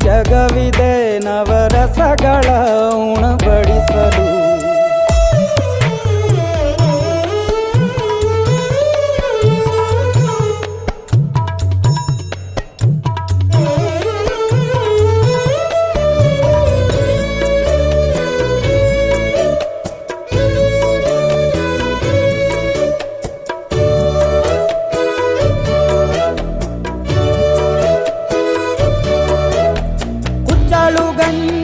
ಜಗವಿದೆ ನವರಸಗಳ ಉಣಬಡಿಸಲು ஆளுகன்